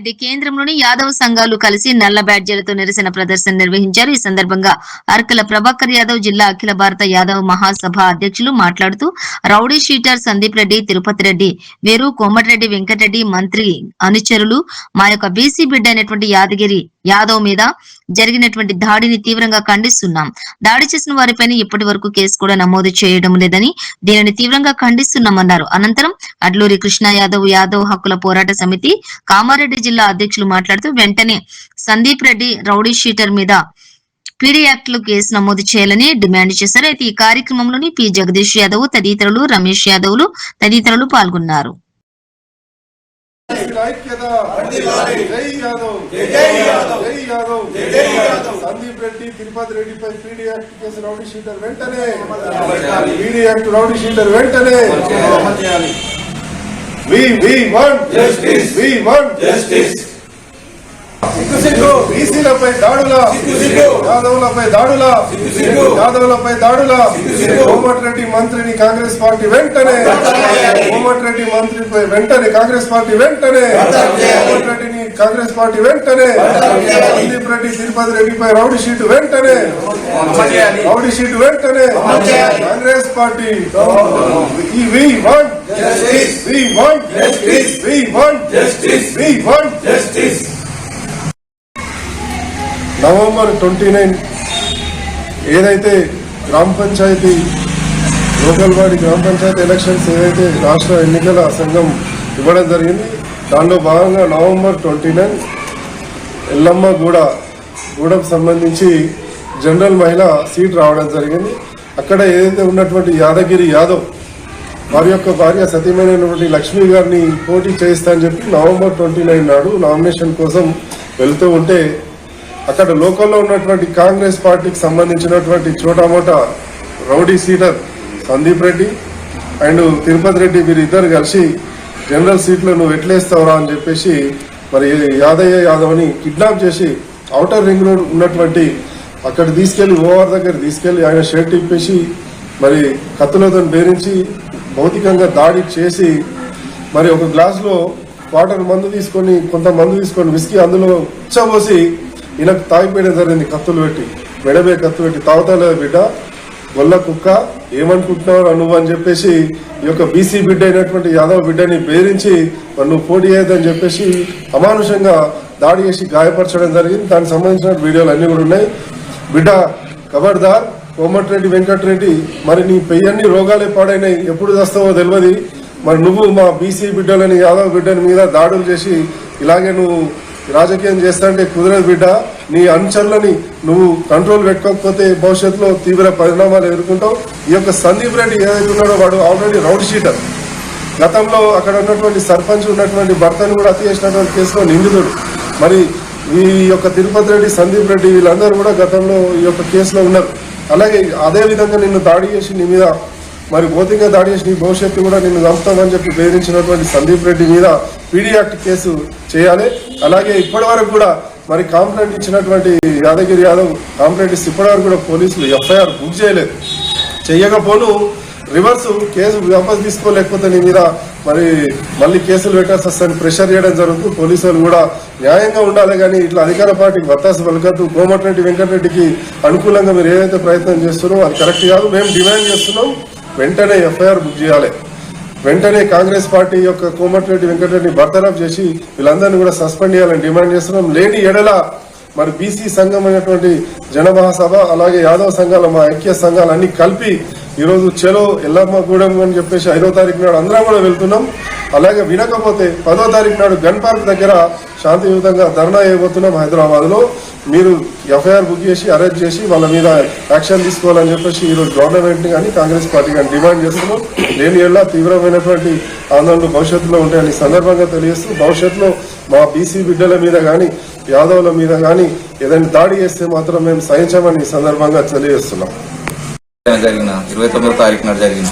రంగారెడ్డి కేంద్రంలోని యాదవ్ సంఘాలు కలిసి నల్ల బ్యాడ్జీలతో నిరసన ప్రదర్శన నిర్వహించారు. ఈ సందర్భంగా అర్కల ప్రభాకర్ యాదవ్ జిల్లా అఖిల భారత యాదవ్ మహాసభ అధ్యక్షులు మాట్లాడుతూ రౌడీ షీటర్ సందీప్ రెడ్డి తిరుపతి రెడ్డి వీరు కోమటిరెడ్డి వెంకటరెడ్డి మంత్రి అనుచరులు. మా యొక్క బీసీ బిడ్డ అయినటువంటి యాదగిరి యాదవ్ మీద జరిగినటువంటి దాడిని తీవ్రంగా ఖండిస్తున్నాం. దాడి చేసిన వారిపైన ఇప్పటి వరకు కేసు కూడా నమోదు చేయడం లేదని దీనిని తీవ్రంగా ఖండిస్తున్నామన్నారు. అనంతరం అడ్లూరి కృష్ణ యాదవ్ యాదవ్ హక్కుల పోరాట సమితి కామారెడ్డి జిల్లా అధ్యక్షులు మాట్లాడుతూ వెంటనే సందీప్ రెడ్డి రౌడీ షీటర్ మీద పీడీ యాక్ట్లో కేసు నమోదు చేయాలని డిమాండ్ చేశారు. అయితే ఈ కార్యక్రమంలోని పి జగదీష్ యాదవ్ తదితరులు రమేష్ యాదవ్లు తదితరులు పాల్గొన్నారు. ఐక్యత. జై యాదవ్. జై యాదవ్. జై యాదవ్. జై యాదవ్. సందీప్ రెడ్డి తిరుపతి రెడ్డిపై PD act case rowdy sheeter వెంటనే. పీడీ యాక్ట్ రౌడీ షీటర్ వెంటనే. We we want justice we want justice బీసీలపై దాడుల. యాదవులపై దాడుల. యాదవులపై దాడుల. కోమటిరెడ్డి మంత్రిని కాంగ్రెస్ పార్టీ వెంటనే. కోమటిరెడ్డి మంత్రిపై వెంటనే కాంగ్రెస్ పార్టీ వెంటనే. కోమటిరెడ్డిని కాంగ్రెస్ పార్టీ వెంటనే. సందీప్ రెడ్డి తిరుపతి రెడ్డిపై రౌడీ షీట్ వెంటనే. రౌడీ షీట్ వెంటనే. Congress party. We want. We want. We want. We want. November twenty nine ఏదైతే గ్రామ పంచాయతీ లోకల్ గ్రామ పంచాయతీ ఎలక్షన్స్ ఏదైతే రాష్ట్ర ఎన్నికల సంఘం ఇవ్వడం జరిగింది దానిలో భాగంగా నవంబర్ ట్వంటీ నైన్ ఎల్లమ్మ గూడ గూడకు సంబంధించి జనరల్ మహిళ సీట్ రావడం జరిగింది. అక్కడ ఏదైతే ఉన్నటువంటి యాదగిరి యాదవ్ వారి యొక్క భార్య సతీమైనటువంటి లక్ష్మి గారిని పోటీ చేయిస్తా అని చెప్పి నవంబర్ ట్వంటీ నైన్ నాడు నామినేషన్ కోసం వెళ్తూ ఉంటే అక్కడ లోకల్లో ఉన్నటువంటి కాంగ్రెస్ పార్టీకి సంబంధించినటువంటి చోటామోట rowdy sheeter Sandeep Reddy and Tirupati Reddy వీరిద్దరు కలిసి జనరల్ సీట్లో నువ్వు ఎట్లేస్తావురా అని చెప్పేసి మరి యాదయ్య యాదవ్ని కిడ్నాప్ చేసి అవుటర్ రింగ్ రోడ్ ఉన్నటువంటి అక్కడ తీసుకెళ్ళి ఓవర్ దగ్గర తీసుకెళ్ళి ఆయన షర్ట్ ఇప్పేసి మరి కత్తులతో బేరించి భౌతికంగా దాడి చేసి మరి ఒక గ్లాసులో వాటర్ మందు తీసుకొని కొంత మందు తీసుకొని విసికి అందులో ఉచ్చబోసి ఈయనకు తాగిపోయడం జరిగింది కత్తులు పెట్టి మెడబే కత్తు పెట్టి తాగుతలేదు బిడ్డ గొల్ల కుక్క ఏమనుకుంటున్నావు నువ్వు అని చెప్పేసి ఈ యొక్క బీసీ బిడ్డ అయినటువంటి యాదవ్ బిడ్డని బెదిరించి మరి నువ్వు పోటీ చేయొద్దని చెప్పేసి అమానుషంగా దాడి చేసి గాయపరచడం జరిగింది. దానికి సంబంధించిన వీడియోలు అన్నీ కూడా ఉన్నాయి. బిడ్డ కబర్దార్ కోమటిరెడ్డి వెంకటరెడ్డి మరి నీ పెయ్యన్ని రోగాలే పాడైనాయి. ఎప్పుడు చేస్తావో తెలియదు మరి నువ్వు మా బీసీ బిడ్డలని యాదవ్ బిడ్డని మీద దాడులు చేసి ఇలాగే నువ్వు రాజకీయం చేస్తాంటే కుదరదు బిడ్డ. నీ అనుచరులని నువ్వు కంట్రోల్ పెట్టుకోకపోతే భవిష్యత్తులో తీవ్ర పరిణామాలు ఎదుర్కొంటావు. ఈ యొక్క సందీప్ రెడ్డి ఏదైతే ఉన్నాడో వాడు ఆల్రెడీ రౌడ్ షీటర్ గతంలో అక్కడ ఉన్నటువంటి సర్పంచ్ ఉన్నటువంటి భర్తను కూడా హత్య చేసినటువంటి కేసులో నిందితుడు. మరి ఈ యొక్క తిరుపతి రెడ్డి సందీప్ రెడ్డి వీళ్ళందరూ కూడా గతంలో ఈ యొక్క కేసులో ఉన్నారు. అలాగే అదే విధంగా నిన్ను దాడి చేసి నీ మీద మరి భౌతికంగా దాడి చేసి నీ భవిష్యత్తు కూడా నిన్ను చంపుతామని చెప్పి బెదిరించినటువంటి సందీప్ రెడ్డి మీద పీడీ యాక్ట్ కేసు చేయాలి. అలాగే ఇప్పటి వరకు కూడా మరి కాంప్లైంట్ ఇచ్చినటువంటి యాదగిరి యాదవ్ కాంప్లైంట్ ఇస్తే ఇప్పటి వరకు కూడా పోలీసులు ఎఫ్ఐఆర్ బుక్ చేయలేదు. చెయ్యకపోను రివర్స్ కేసు వాపస్ తీసుకోలేకపోతే నీ మీద మరి మళ్ళీ కేసులు పెట్టాల్సి వస్తుందని ప్రెషర్ చేయడం జరుగుతుంది పోలీసు కూడా న్యాయంగా ఉండాలి కానీ ఇట్లా అధికార పార్టీకి వత్తాసు పలకద్దు. కోమటిరెడ్డి వెంకటరెడ్డికి అనుకూలంగా మీరు ఏదైతే ప్రయత్నం చేస్తున్నారో అది కరెక్ట్ కాదు. మేము డిమాండ్ చేస్తున్నాం. వెంటనే ఎఫ్ఐఆర్ బుక్ చేయాలి. వెంటనే కాంగ్రెస్ పార్టీ యొక్క కోమటిరెడ్డి వెంకటరెడ్డిని బర్తరఫ్ చేసి వీళ్ళందరినీ కూడా సస్పెండ్ చేయాలని డిమాండ్ చేస్తున్నాం. లేని ఎడల మరి బీసీ సంఘం అయినటువంటి జనమహాసభ అలాగే యాదవ్ సంఘాల మా ఐక్య సంఘాలు అన్ని కలిపి ఈరోజు చెలో ఎల్లమ్మగూడెం అని చెప్పేసి ఐదో తారీఖు నాడు అందరం కూడా వెళ్తున్నాం. అలాగే వినకపోతే పదో తారీఖు నాడు గన్ పార్క్ దగ్గర శాంతియుతంగా ధర్నా చేయబోతున్నాం హైదరాబాద్లో మీరు ఎఫ్ఐఆర్ బుక్ చేసి అరెస్ట్ చేసి వాళ్ళ మీద యాక్షన్ తీసుకోవాలని చెప్పేసి ఈరోజు గవర్నమెంట్ కానీ కాంగ్రెస్ పార్టీ కానీ డిమాండ్ చేస్తున్నాం. లేని ఏళ్ళ తీవ్రమైనటువంటి ఆందోళనలు భవిష్యత్తులో ఉంటాయని సందర్భంగా తెలియజేస్తూ భవిష్యత్తులో మా బీసీ బిడ్డల మీద కానీ యాదవుల మీద కానీ ఏదైనా దాడి చేస్తే మాత్రం మేము సహించామని సందర్భంగా తెలియజేస్తున్నాం. జరిగిన ఇరవై తొమ్మిదో తారీఖు జరిగిన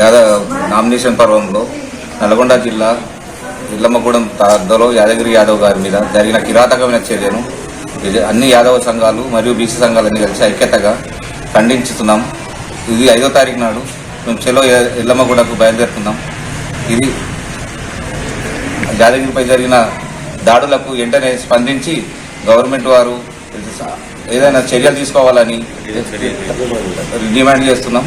యాదవ్ నామినేషన్ పర్వంలో నల్గొండ జిల్లా ఇల్లమ్మగూడెం తాద్దలో యాదగిరి యాదవ్ గారి మీద జరిగిన కిరాతకమైన చర్యను ఇది అన్ని యాదవ సంఘాలు మరియు బీసీ సంఘాలన్నీ కలిసి ఐక్యతగా ఖండించుతున్నాం. ఇది ఐదో తారీఖు నాడు మేము చెలో ఇల్లమ్మగూడకు బయలుదేరుతున్నాం. ఇది యాదగిరిపై జరిగిన దాడులకు వెంటనే స్పందించి గవర్నమెంట్ వారు ఏదైనా చర్యలు తీసుకోవాలని డిమాండ్ చేస్తున్నాం.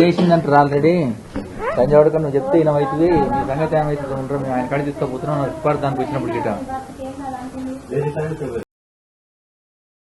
చేసిందంటారు ఆల్రెడీ. సంజయ్ నువ్వు చెప్తే ఈయన అవుతుంది మీ సంగతి ఏమైతుంది ఉంటారు మేము ఆయన కాడ తీసుకోపోతున్నాం తిప్పాడు దానికి వచ్చినప్పుడు గిట్ట.